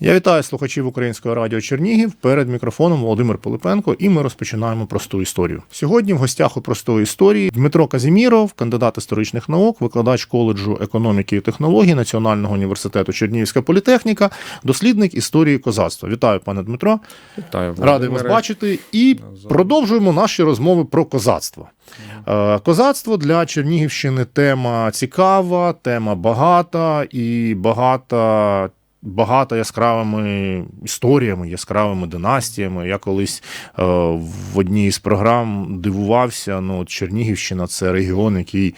Я вітаю слухачів Українського радіо Чернігів. Перед мікрофоном Володимир Пилипенко, і ми розпочинаємо просту історію. Сьогодні в гостях у простої історії Дмитро Казіміров, кандидат історичних наук, викладач коледжу економіки і технологій Національного університету Чернігівська політехніка, дослідник історії козацтва. Вітаю, пане Дмитро. Вітаю, Радий вас бачити. І продовжуємо наші розмови про козацтво. Е, Козацтво для Чернігівщини тема цікава, тема багата і багата. Багата яскравими історіями, яскравими династіями. Я колись е, в одній із програм дивувався. Ну, Чернігівщина це регіон, який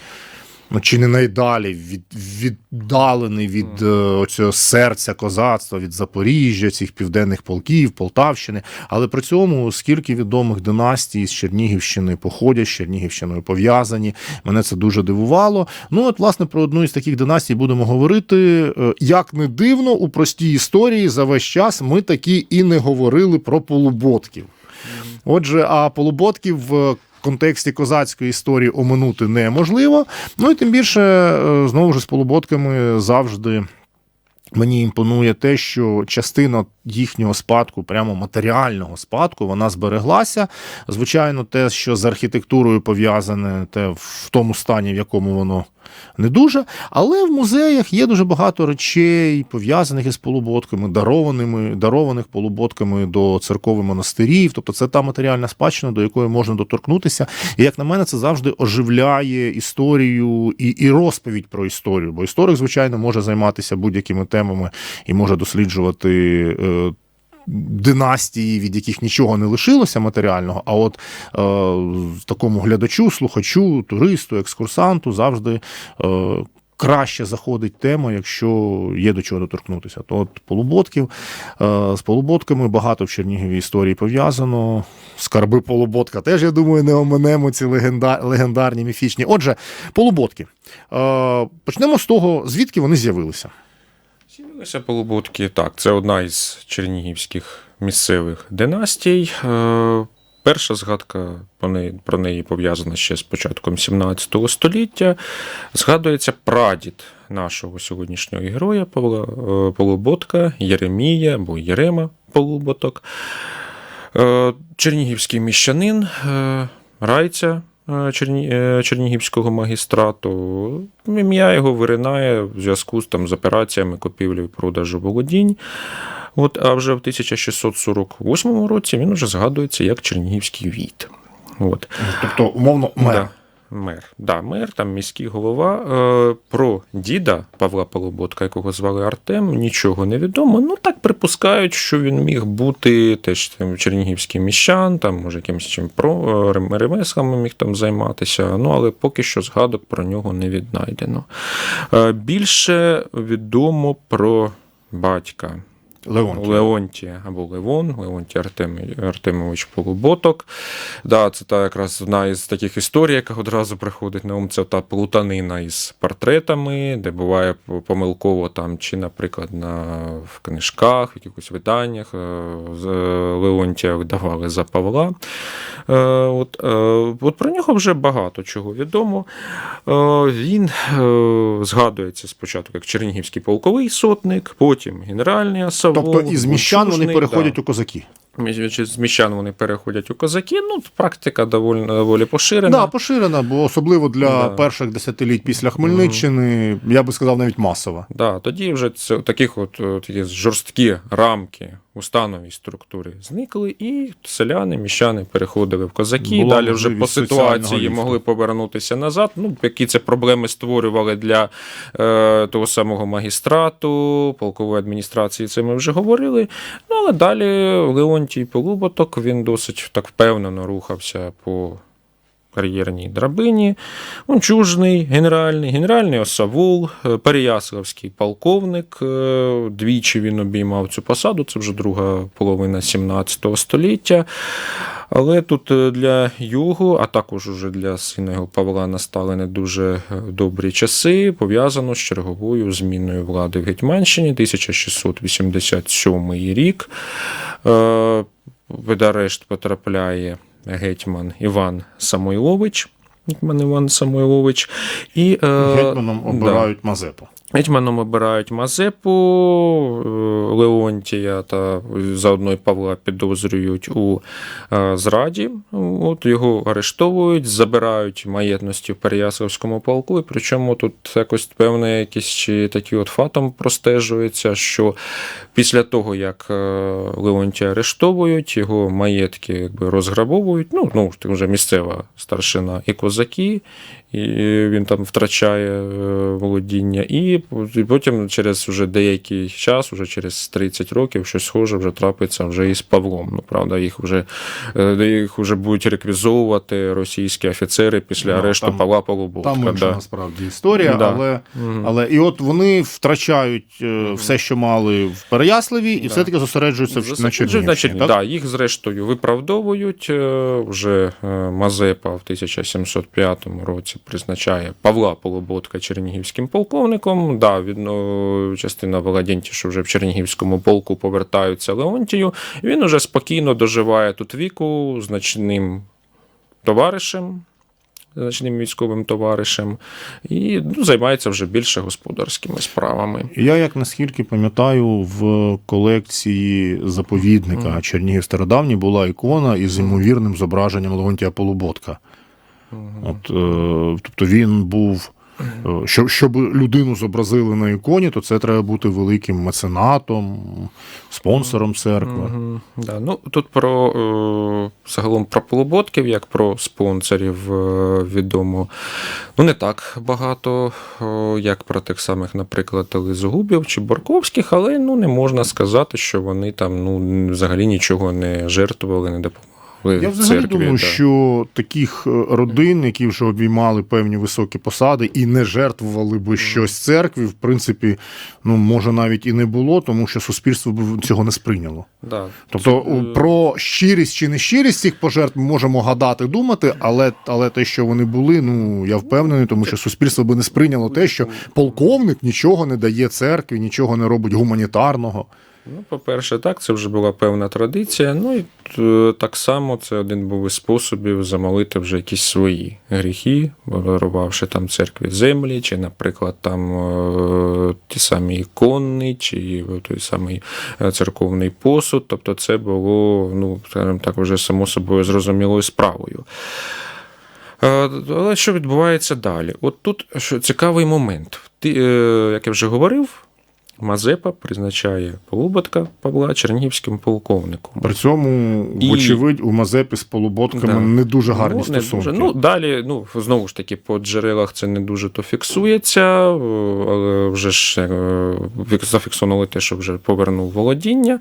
ну, чи не найдалі від, віддалений від е, оцього серця козацтва, від Запоріжжя, цих південних полків, Полтавщини. Але при цьому скільки відомих династій з Чернігівщини походять, з Чернігівщиною пов'язані. Мене це дуже дивувало. Ну, от, власне, про одну із таких династій будемо говорити. Е, Як не дивно, у простій історії за весь час ми таки і не говорили про полуботків. Отже, а полуботків контексті козацької історії оминути неможливо. Ну і тим більше, е, знову ж з полуботками завжди. Мені імпонує те, що частина їхнього спадку, прямо матеріального спадку, вона збереглася. Звичайно, те, що з архітектурою пов'язане, те в тому стані, в якому воно не дуже. Але в музеях є дуже багато речей, пов'язаних із полуботками, дарованими, дарованих полуботками до церков монастирів. Тобто це та матеріальна спадщина, до якої можна доторкнутися. І як на мене, це завжди оживляє історію і, і розповідь про історію. Бо історик, звичайно, може займатися будь-якими темами і може досліджувати. Династії, від яких нічого не лишилося матеріального, а от е, такому глядачу, слухачу, туристу, екскурсанту завжди е, краще заходить тема, якщо є до чого доторкнутися. То от полуботків е, з полуботками багато в Чернігові історії пов'язано. Скарби полуботка теж, я думаю, не оминемо ці легенда, легендарні, міфічні. Отже, полуботки. Е, почнемо з того, звідки вони з'явилися. З'явилися полуботки. Так, це одна із чернігівських місцевих династій. Е, Перша згадка про неї, пов'язана ще з початком 17 століття. Згадується прадід нашого сьогоднішнього героя е, Полуботка, Єремія або Єрема Полуботок. Е, Чернігівський міщанин, райця Чернігівського магістрату. Ім'я його виринає в зв'язку з, там, з операціями купівлі і продажу володінь. От, а вже в 1648 році він вже згадується як Чернігівський війт. От. Тобто, умовно, мер. Да. Мер, да, мер, там міський голова. Е, про діда Павла Полуботка, якого звали Артем, нічого не відомо. Ну так припускають, що він міг бути теж там, чернігівський міщан, там, може, якимось чим про е, ремеслами міг там займатися. Ну, але поки що згадок про нього не віднайдено. Е, більше відомо про батька. Леонтій. Леонті або Левон, Леонті Артем, Артемович Полуботок. Да, це та якраз одна із таких історій, яка одразу приходить на ум. Це та плутанина із портретами, де буває помилково там, чи, наприклад, на, в книжках, в якихось виданнях е, Леонтія видавали за Павла. Е, От, е, от про нього вже багато чого відомо. Е, Він е, згадується спочатку як Чернігівський полковий сотник, потім генеральний асавол. Тобто із міщан вони переходять да. у козаки. З міщан вони переходять у козаки. Ну, практика доволі, доволі поширена. Да, поширена, бо особливо для Да. перших десятиліть після Хмельниччини, я би сказав, навіть масова. Да, тоді вже це таких от, от такі жорсткі рамки у становій структурі зникли, і селяни, міщани переходили в козаки. Була Далі вже по ситуації ліфту. могли повернутися назад. Ну, які це проблеми створювали для е, того самого магістрату, полкової адміністрації, це ми вже говорили. Ну, але далі Леонтій Полуботок він досить так впевнено рухався по кар'єрній драбині. Унчужний, генеральний, генеральний осавул, е, Переяславський полковник. е, Двічі він обіймав цю посаду, це вже друга половина 17 століття. Але тут е, для його, а також уже для сина його Павла настали не дуже добрі часи, пов'язано з черговою зміною влади в Гетьманщині 1687 рік. Е, потрапляє гетьман Іван Самойлович. Гетьман Іван Самойлович. І, е, Гетьманом да. обирають Мазепу. Гетьманом обирають Мазепу, е, Леонтія та заодно й Павла підозрюють у е, зраді. От його арештовують, забирають маєтності в Переяславському полку. І причому тут якось певне якийсь чи такий от фатом простежується, що після того, як е, Леонтія арештовують, його маєтки якби розграбовують. Ну, ну вже місцева старшина і козаки, і він там втрачає е, володіння. І потім через вже деякий час, вже через 30 років, щось схоже вже трапиться вже із Павлом. Ну, правда, їх вже, е, їх вже будуть реквізовувати російські офіцери після Ну, арешту там- Павла Полуботка. Там інша да. насправді історія, Да. але, Мгм. але і от вони втрачають е, все, що мали в Переяславі, і Да. все-таки зосереджуються в- на Чернігівщині. значить, так? да, їх зрештою виправдовують. Вже Мазепа в 1705 році призначає Павла Полуботка чернігівським полковником. Да, відно, частина володінті, що вже в Чернігівському полку повертаються Леонтію. Він уже спокійно доживає тут віку значним товаришем. Значним військовим товаришем і ну, займається вже більше господарськими справами. Я, як наскільки пам'ятаю, в колекції заповідника Мгм. Чернігів Стародавній була ікона із ймовірним зображенням Леонтія Полуботка. От, е, тобто він був. е, Щоб, щоб людину зобразили на іконі, то це треба бути великим меценатом, спонсором церкви. Мгм, Да. Ну, тут про е, загалом про полуботків, як про спонсорів е, відомо. Ну, не так багато, е, як про тих самих, наприклад, Лизогубів чи Борковських, але ну, не можна сказати, що вони там ну, взагалі нічого не жертвували, не допомагали. Я взагалі церкві, думаю, да. що таких е, родин, які вже обіймали певні високі посади і не жертвували би щось церкві, в принципі, ну може навіть і не було, тому що суспільство б цього не сприйняло. Да. Тобто Це, про щирість чи нещирість цих пожертв ми можемо гадати, думати, але, але те, що вони були, ну я впевнений, тому що суспільство би не сприйняло те, що полковник нічого не дає церкві, нічого не робить гуманітарного. Ну, по-перше, так, це вже була певна традиція. Ну і е, так само це один був із способів замолити вже якісь свої гріхи, дарувавши там церкві землі, чи, наприклад, там е, ті самі ікони, чи той самий е, церковний посуд. Тобто, це було, ну, так, вже само собою зрозумілою справою. Але що відбувається далі? От тут цікавий момент. Як я вже говорив, Мазепа призначає Полуботка Павла Чернігівським полковником. При цьому, І- вочевидь, у Мазепі з полуботками Да. не дуже гарні ну, не. Дуже. Ну, далі, ну, знову ж таки, по джерелах це не дуже то фіксується, але вже ж е, фік- зафіксували те, що вже повернув володіння.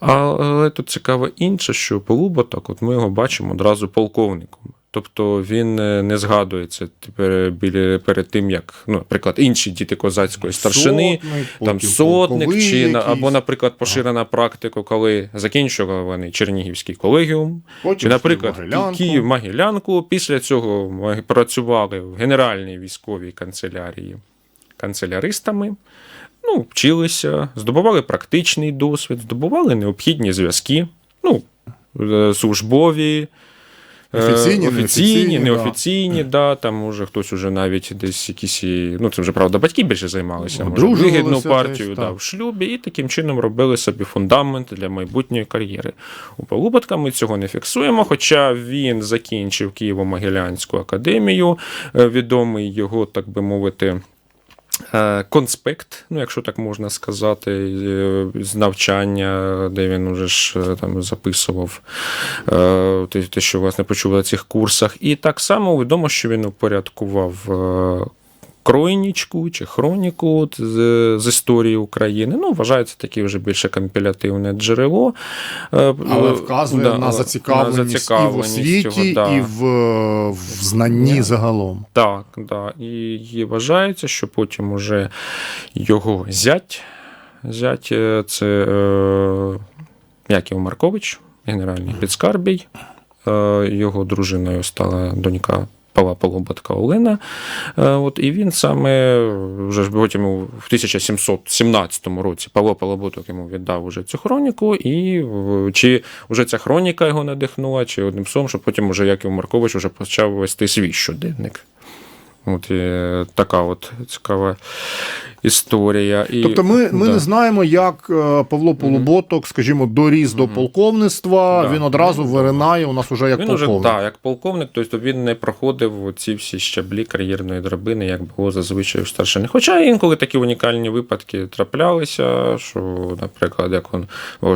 Але тут цікаве інше, що Полуботок, от ми його бачимо одразу полковником. Тобто він е, не згадується тепер біля перед тим, як, ну, наприклад, інші діти козацької старшини, Сотник, там сотник, чи на- або, наприклад, поширена практика, коли закінчували вони Чернігівський колегіум, чи, наприклад, Київ Могилянку. Після цього ми працювали в Генеральній військовій канцелярії канцеляристами. Ну, вчилися, здобували практичний досвід, здобували необхідні зв'язки, ну, е, службові. Е, Офіційні, офіційні, неофіційні, неофіційні, да. там може хтось уже навіть десь якісь, ну це вже правда, батьки більше займалися, може, вигідну десь, партію да, так. в шлюбі, і таким чином робили собі фундамент для майбутньої кар'єри. У Полуботка ми цього не фіксуємо, хоча він закінчив Києво-Могилянську академію, е, відомий його, так би мовити. Е, Конспект, ну якщо так можна сказати, е, з навчання, де він уже ж е, там записував те, що власне почув на цих курсах. І так само відомо, що він упорядкував Кройнічку чи хроніку от з, з історії України. Ну, вважається таке вже більше компілятивне джерело. Е, Але е, вказує да, на зацікавленість, на і в освіті, да. і в, в знанні Ні. загалом. Так, да. І, і вважається, що потім уже його зять, зять е, це е, Яків Маркович, генеральний підскарбій. Е, його дружиною стала донька Павла Полуботка Олена. Е, От, і він саме вже потім в 1717 році Павло Полуботок йому віддав уже цю хроніку, і чи вже ця хроніка його надихнула, чи одним словом, що потім уже Яків Маркович вже почав вести свій щоденник. От е, така от цікава історія. І, Тобто ми, ми да. не знаємо, як е, Павло Полуботок, скажімо, доріс до полковництва, Да. він одразу виринає у нас уже як Він уже полковник. так, як полковник, тобто він не проходив ці всі щаблі кар'єрної драбини, як було зазвичай у старшини. Хоча інколи такі унікальні випадки траплялися, що, наприклад, як он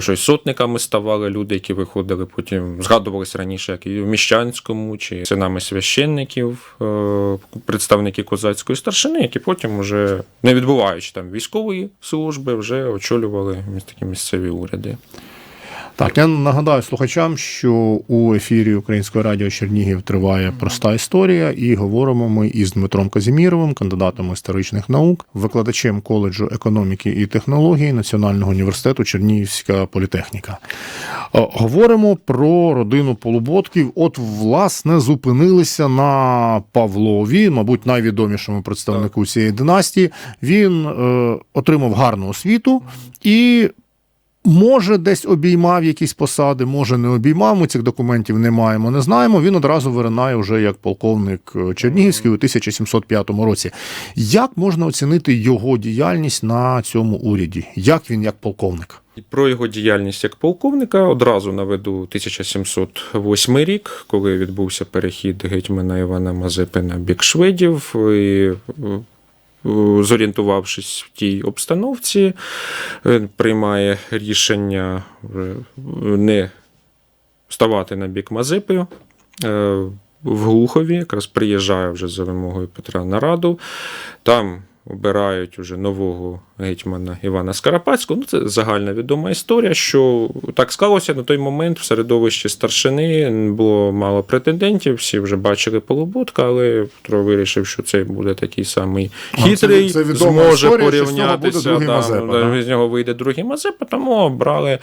щось сотниками ставали люди, які виходили потім, згадувалися раніше, як і в Міщанському, чи синами священників, е, представники козацької старшини, які потім уже не відбуваючи там військової служби, вже очолювали такі місцеві уряди. Так, я нагадаю слухачам, що у ефірі Українського радіо Чернігів триває проста історія, і говоримо ми із Дмитром Казіміровим, кандидатом історичних наук, викладачем коледжу економіки і технології Національного університету Чернігівська політехніка. Е, Говоримо про родину Полуботків. От, власне, зупинилися на Павлові, мабуть, найвідомішому представнику цієї династії. Він е, отримав гарну освіту і Може, десь обіймав якісь посади, може не обіймав. Ми цих документів не маємо, не знаємо. Він одразу виринає вже як полковник е, Чернігівський у 1705 році. Як можна оцінити його діяльність на цьому уряді? Як він як полковник? Про його діяльність як полковника одразу наведу 1708 рік, коли відбувся перехід гетьмана Івана Мазепи на бік шведів. І, е, зорієнтувавшись в тій обстановці, приймає рішення не ставати на бік Мазепи. Е, В Глухові якраз приїжджає вже за вимогою Петра на Раду. Там обирають уже нового гетьмана Івана Скарапатського. Ну, це загальна відома історія, що так склалося на той момент в середовищі старшини було мало претендентів, всі вже бачили Полуботка, але Петро вирішив, що це буде такий самий А, це- це зможе історія, порівнятися. да, Мазепа, да, да? з нього вийде другий Мазепа, тому обрали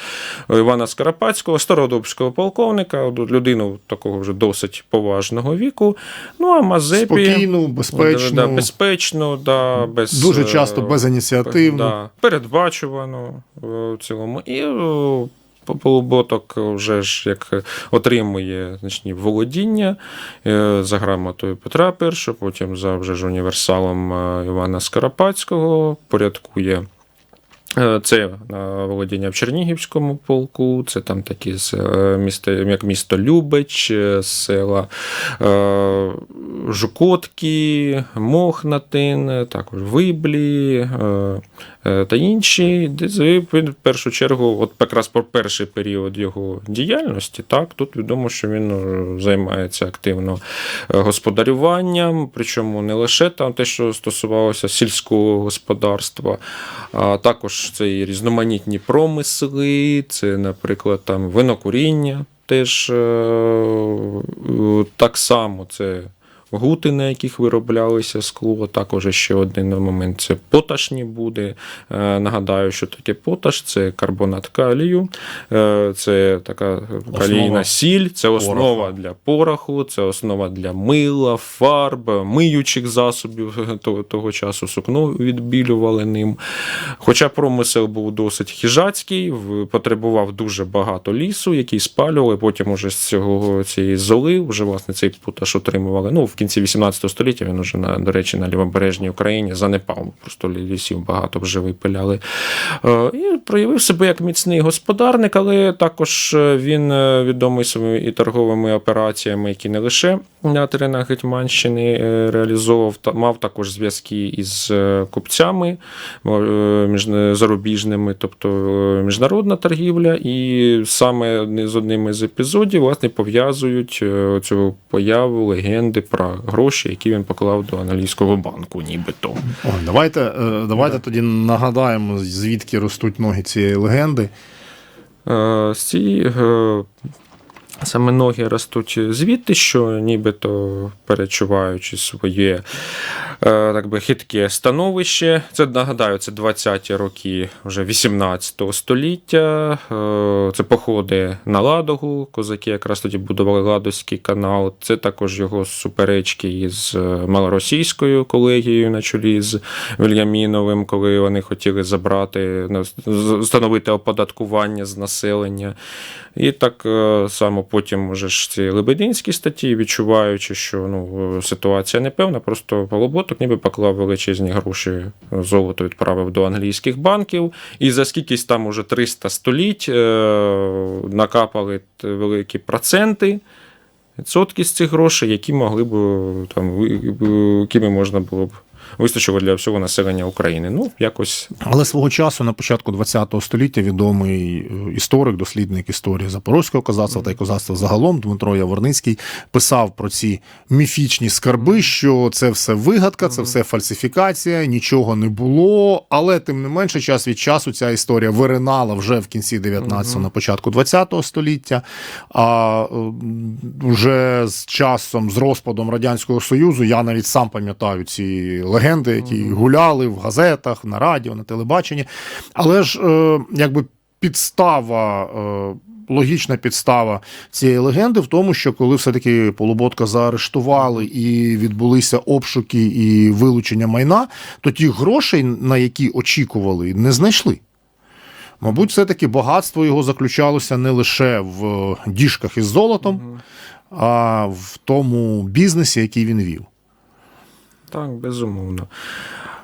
Івана Скарапатського, стародубського полковника, людину такого вже досить поважного віку. Ну а Мазепі Спокійну, безпечну, да, безпечно, да, без дуже часто часто безініціативну. Да, передбачувано е, в цілому. І е, Полуботок вже ж як отримує значні володіння е, за грамотою Петра І, потім за вже ж універсалом е, Івана Скарапатського, порядкує. Е, Це е, володіння в Чернігівському полку, це там такі з е, міста, як місто Любеч, е, села Жукотки, Мохнатин, також Виблі та інші. Він в першу чергу, от якраз про перший період його діяльності, так, тут відомо, що він е, займається активно е, господарюванням, причому не лише там те, що стосувалося сільського господарства, а також це і різноманітні промисли, це, наприклад, там винокуріння теж е, е, так само це. Гути, на яких вироблялися скло, також ще один момент це поташні буде. Е, Нагадаю, що таке поташ це карбонат калію, е, це така калійна сіль, це основа пороху. для пороху, це основа для мила, фарб, миючих засобів того, того часу сукно відбілювали ним. Хоча промисел був досить хижацький, потребував дуже багато лісу, який спалювали. Потім уже з цього цієї золи, вже власне цей поташ отримували. Ну, в кінці 18 століття він уже на, до речі, на лівобережній Україні занепав. Просто лісів багато вже випиляли. Е, І проявив себе як міцний господарник, але також е, він е, відомий своїми і торговими операціями, які не лише на теренах Гетьманщини реалізовував, мав також зв'язки із купцями зарубіжними, тобто міжнародна торгівля, і саме з одним із епізодів власне пов'язують цю появу легенди про гроші, які він поклав до англійського банку, нібито. Ой, давайте, давайте да. тоді нагадаємо, звідки ростуть ноги цієї легенди. Е, З цієї е, саме ноги ростуть звідти, що нібито перечуваючи своє е, так би, хитке становище. Це нагадаю, це 20-ті роки вже 18 століття. Е, Це походи на Ладогу. Козаки якраз тоді будували Ладозький канал. Це також його суперечки із е, малоросійською колегією на чолі з Вільяміновим, коли вони хотіли забрати, встановити оподаткування з населення. І так само потім уже ж ці лебединські статті, відчуваючи, що ну, ситуація непевна, просто Полобот Полуботок ніби поклав величезні гроші, золото відправив до англійських банків, і за скількись там уже 300 століть е, накапали великі проценти. Відсотки з цих грошей, які могли б там, якими можна було б вистачило для всього населення України. Ну, якось Але свого часу, на початку ХХ століття, відомий е, історик, дослідник історії запорозького козацтва та й козацтва загалом Дмитро Яворницький писав про ці міфічні скарби, що це все вигадка, це все фальсифікація, нічого не було. Але тим не менше, час від часу ця історія виринала вже в кінці 19-го, на початку 20-го століття. А е, вже з часом, з розпадом Радянського Союзу, я навіть сам пам'ятаю ці легенди, які гуляли в газетах, на радіо, на телебаченні. Але ж е, якби підстава. Е, Логічна підстава цієї легенди в тому, що коли все-таки Полуботка заарештували і відбулися обшуки і вилучення майна, то ті грошей, на які очікували, не знайшли. Мабуть, все-таки багатство його заключалося не лише в діжках із золотом, а в тому бізнесі, який він вів. Так, безумовно.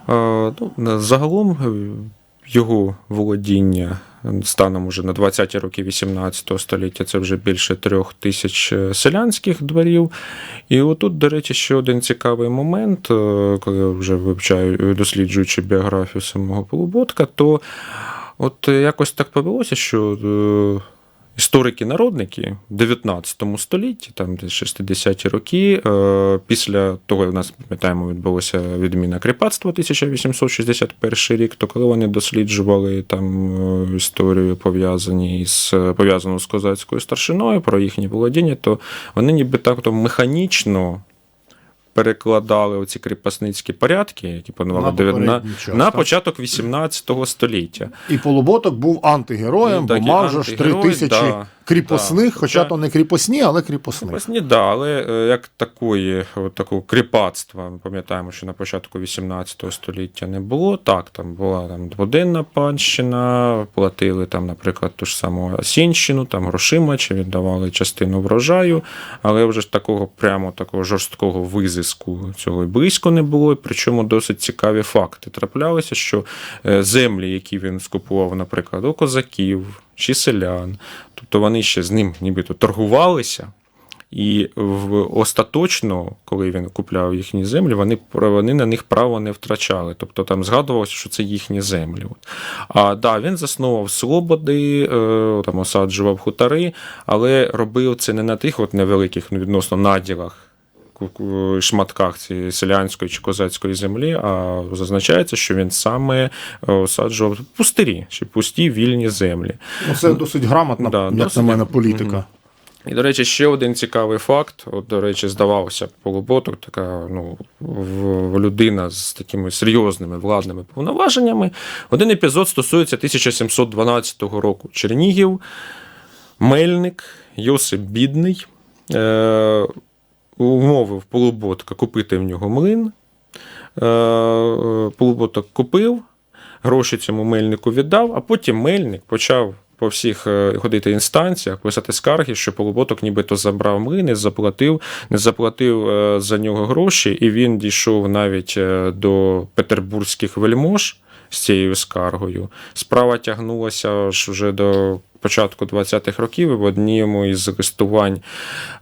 Ну, загалом е, його володіння станом уже на 20-ті роки 18 століття це вже більше трьох тисяч е, селянських дворів. І отут, до речі, ще один цікавий момент, е, коли я вже вивчаю, досліджуючи біографію самого Полуботка, то от якось так повелося, що. Історики-народники в 19 столітті, там десь 60-ті роки, е, після того, як у нас пам'ятаємо, відбулося відміна кріпацтва 1861 рік, то коли вони досліджували там е, історію пов'язані з пов'язану з козацькою старшиною про їхнє володіння, то вони ніби так то механічно. Перекладали оці кріпосницькі порядки, які панували На на, час, на початок 18 століття. І Полуботок був антигероєм, бо мав же ж три тисячі да, кріпосних, да. хоча Хоча- то не кріпосні, але кріпосних. Кріпосні, да, але е, як такої, от такого кріпацтва, ми пам'ятаємо, що на початку 18 століття не було. Так, там була там дводенна панщина, платили там, наприклад, ту ж саму Осінщину, там грошима чи віддавали частину врожаю, але вже ж такого прямо такого жорсткого визиску цього і близько не було. І Причому досить цікаві факти. Траплялося, що е, землі, які він скупував, наприклад, у козаків чи селян, тобто вони ще з ним нібито торгувалися. І в остаточно, коли він купляв їхні землі, вони, вони на них право не втрачали. Тобто там згадувалося, що це їхні землі. А да, він заснував слободи, е, там осаджував хутори, але робив це не на тих от невеликих ну, відносно наділах. Шматках цієї селянської чи козацької землі, а зазначається, що він саме е, осаджував пустирі чи пусті вільні землі. Ну, це досить грамотна, Да, як досить. на мене, політика. І, до речі, ще один цікавий факт. От, до речі, здавалося, Полуботок, така ну, людина з такими серйозними владними повноваженнями. Один епізод стосується 1712 року. Чернігів, Мельник, Йосип Бідний. Е- умовив Полуботка купити в нього млин. Е- Полуботок купив, гроші цьому мельнику віддав, а потім мельник почав по всіх е, ходити інстанціях, писати скарги, що Полуботок нібито забрав млин, не заплатив, не заплатив е, за нього гроші, і він дійшов навіть е, до петербурзьких вельмож з цією скаргою. Справа тягнулася ж вже до. Початку 20-х років в одному із листувань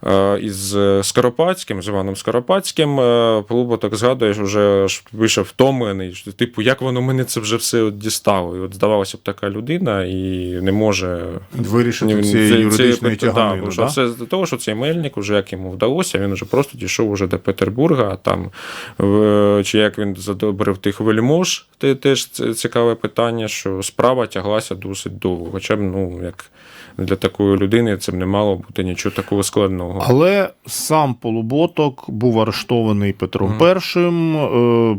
е, із Скоропадським, з Іваном Скоропадським, е, Полуботок згадує, що вже вийшов втомлений. що, Типу, як воно мене це вже все от дістало? І от здавалося б, така людина і не може Вирішити цієї це- юридичної це- да, тяганини. що да? Все з того, що цей мельник, уже як йому вдалося, він вже просто дійшов уже до Петербурга, там в- чи як він задобрив тих вельмож, те теж це цікаве питання, що справа тяглася досить довго. Хоча б, ну, як для такої людини це б не мало бути нічого такого складного. Але сам Полуботок був арештований Петром І, е,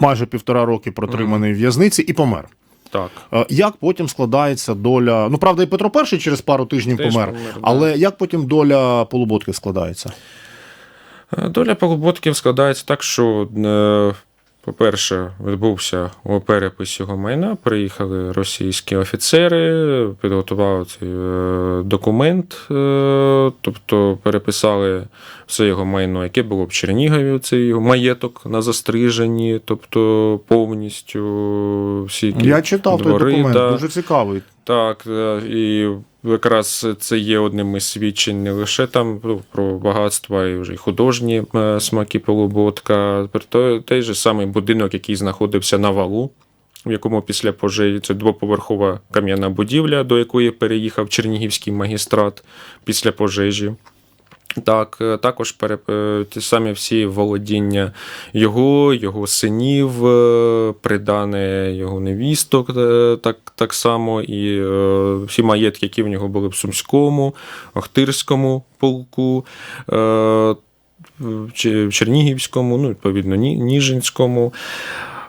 майже півтора роки протриманий в в'язниці і помер. Так. Е, Як потім складається доля. Ну, правда, і Петро І через пару тижнів Теж помер. помер, да. Але як потім доля Полуботки складається? Доля Полуботків складається так, що е, по-перше, відбувся у перепис його майна. Приїхали російські офіцери, підготували цей е, документ, е, тобто переписали все його майно, яке було в Чернігові, цей його маєток на застриженні, тобто повністю всі Я читав той документ, да. дуже цікавий. Так, е, і якраз це є одним із свідчень не лише там про багатство, і вже художні е, смаки полуботка. Той, той же самий будинок, який знаходився на валу, в якому після пожежі це двоповерхова кам'яна будівля, до якої переїхав чернігівський магістрат після пожежі. Так, е, також пере, е, ті самі всі володіння його, його синів, е, придане його невісток, так, так само, і всі маєтки, які в нього були в Сумському, Охтирському полку, в Чернігівському, ну, відповідно, Ні- Ніжинському.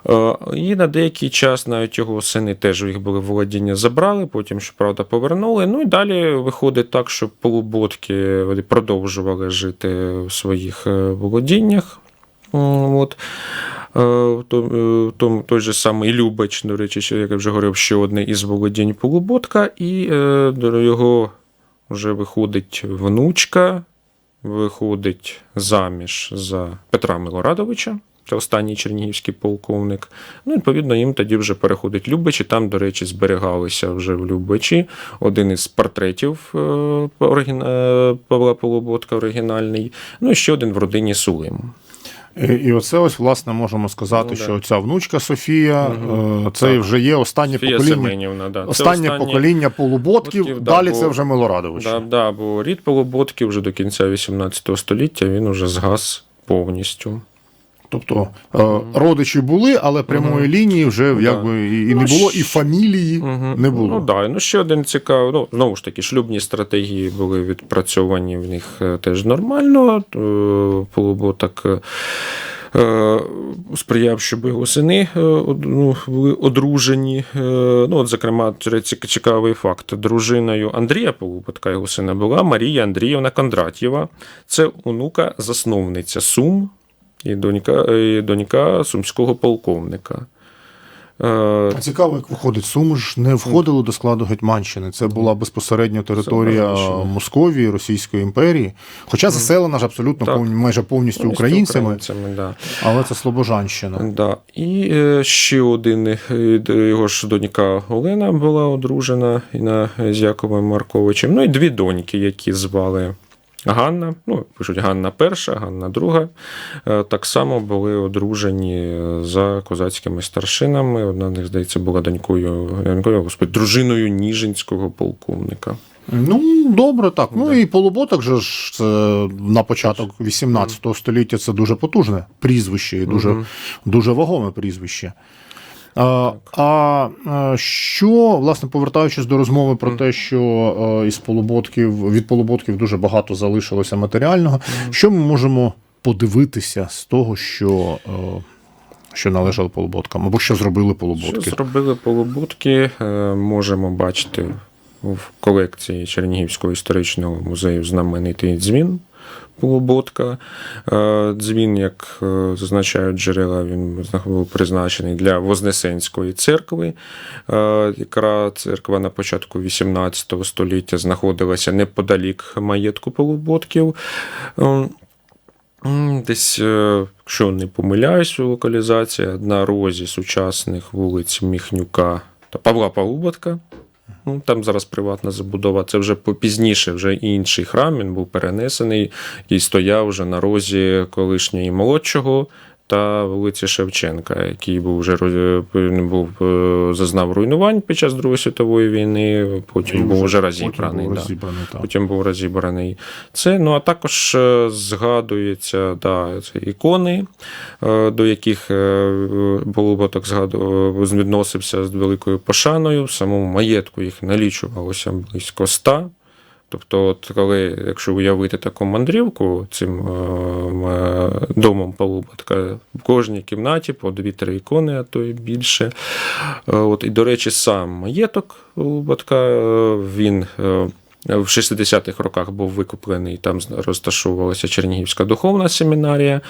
Е, І на деякий час навіть його сини теж їх були володіння забрали, потім, щоправда, повернули. Ну і далі виходить так, що полуботки продовжували жити в своїх е, володіннях. От. Е, том- той же самий Любач, до речі, як я вже говорив, ще одне із володінь полуботка, і його вже виходить внучка, виходить заміж за Петра Милорадовича. Це останній чернігівський полковник. Ну, відповідно, їм тоді вже переходить Любич, і там, до речі, зберігалися вже в Любичі один із портретів е, е, Павла Полуботка оригінальний. Ну і ще один в родині Сулим. І, і оце ось, власне, можемо сказати, Ну, да. що ця внучка Софія, е, це Так. вже є останнє Софія покоління. Да. Останнє останнє- покоління полуботків, Ботків, да, далі бо- це вже Милорадович. Да, да, бо рід полуботки вже до кінця 18 століття він уже згас повністю. Тобто е, родичі були, але прямої лінії вже Да. якби і, і Ну, не було, і фамілії не було. Ну да, ну ще один цікавий. Ну, знову ж таки, шлюбні стратегії були відпрацьовані в них е, теж нормально. Е, е, е, сприяв, щоб його сини ну, були одружені. Ну, от, зокрема, цікавий факт. Дружиною Андрія Полуботка, його сина, була Марія Андріївна Кондратєва. Це онука засновниця Сум і донька, і донька сумського полковника. Е, А Цікаво, як виходить, Суми ж не входили до складу Гетьманщини. Це була безпосередньо територія Московії, Російської імперії. Хоча заселена ж абсолютно Так. повні- майже повністю українцями, українцями да. але це Слобожанщина. Да. І е, ще один е, його ж донька Олена була одружена з Яковом Марковичем. Ну і дві доньки, які звали Ганна. Ну, пишуть Ганна перша, Ганна друга. Е, Так само були одружені е, за козацькими старшинами. Одна з них, здається, була донькою, донькою господи, дружиною Ніжинського полковника. Ну, добре, так. Ну і полуботок же ж це на початок 18 століття це дуже потужне прізвище і дуже, дуже вагоме прізвище. А, а е, що, власне, повертаючись до розмови про те, що е, із полуботків від полуботків дуже багато залишилося матеріального, що ми можемо подивитися з того, що, е, що належало полуботкам, або що зробили полуботки? Що зробили полуботки, можемо бачити в колекції Чернігівського історичного музею знаменитий дзвін. Полуботка. Е, Дзвін, як е, зазначають джерела, він був призначений для Вознесенської церкви. Е, Яка церква на початку 18 століття знаходилася неподалік маєтку полуботків. Е, Десь, е, якщо не помиляюсь, локалізація на розі сучасних вулиць Міхнюка та Павла Палуботка. Ну, Там зараз приватна забудова. Це вже пізніше, вже інший храм. Він був перенесений і стояв вже на розі колишньої молодшого та вулиці Шевченка, який був вже був е, зазнав руйнувань під час Другої світової війни. Потім був вже розібраний. Потім був да. розібраний так. Потім був розібраний це. Ну а також е, згадується да, це ікони, е, до яких е, Болоботок згадував, відносився з великою пошаною. В самому маєтку їх налічувалося близько ста. Тобто, от коли, якщо уявити таку мандрівку цим е, е, домом полубатка, в кожній кімнаті по дві-три ікони, а то і більше. Е, От, і, до речі, сам маєток Полуботка, е, він В 60-х роках був викуплений, там розташовувалася Чернігівська духовна семінарія.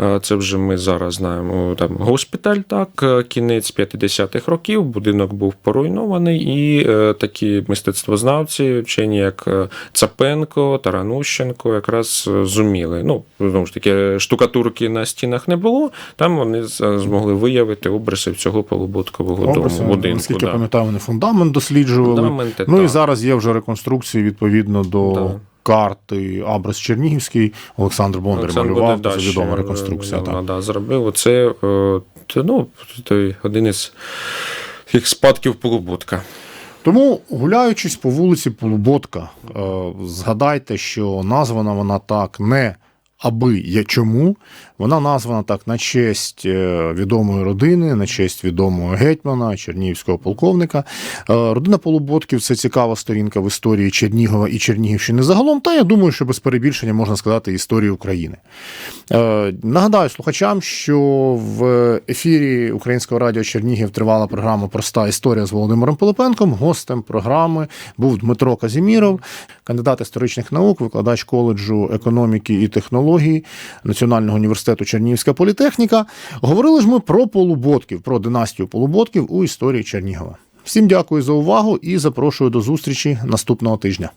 Е, Це вже ми зараз знаємо. Там госпіталь, так, е, кінець 50-х років. Будинок був поруйнований, і е, такі мистецтвознавці, вчені, як Цапенко, Таранущенко, якраз зуміли. Ну, знову ж таки, штукатурки на стінах не було. Там вони змогли виявити обриси цього полуботкового дому будинку. Наскільки да. пам'ятаю, вони фундамент досліджували. Фундаменти, ну і так. зараз є вже реконструкції відповідно до Да. карти Абрис Чернігівський. Олександр Бондар Олександр малював. Це да, відома реконструкція. Так. Да, зробив. Е, це, ну, той один із таких спадків полуботка. Тому, гуляючись по вулиці Полуботка, е, згадайте, що названа вона так не аби я чому. Вона названа так на честь е, відомої родини, на честь відомого гетьмана, чернігівського полковника. Е, Родина Полуботків це цікава сторінка в історії Чернігова і Чернігівщини загалом. Та я думаю, що без перебільшення можна сказати історії України. Е, Нагадаю слухачам, що в ефірі Українського радіо Чернігів тривала програма Проста історія з Володимиром Пилипенком. Гостем програми був Дмитро Казіміров, кандидат історичних наук, викладач коледжу економіки і технологій Національного університету Чернігівська політехніка. Говорили ж ми про полуботків, про династію полуботків у історії Чернігова. Всім дякую за увагу і запрошую до зустрічі наступного тижня.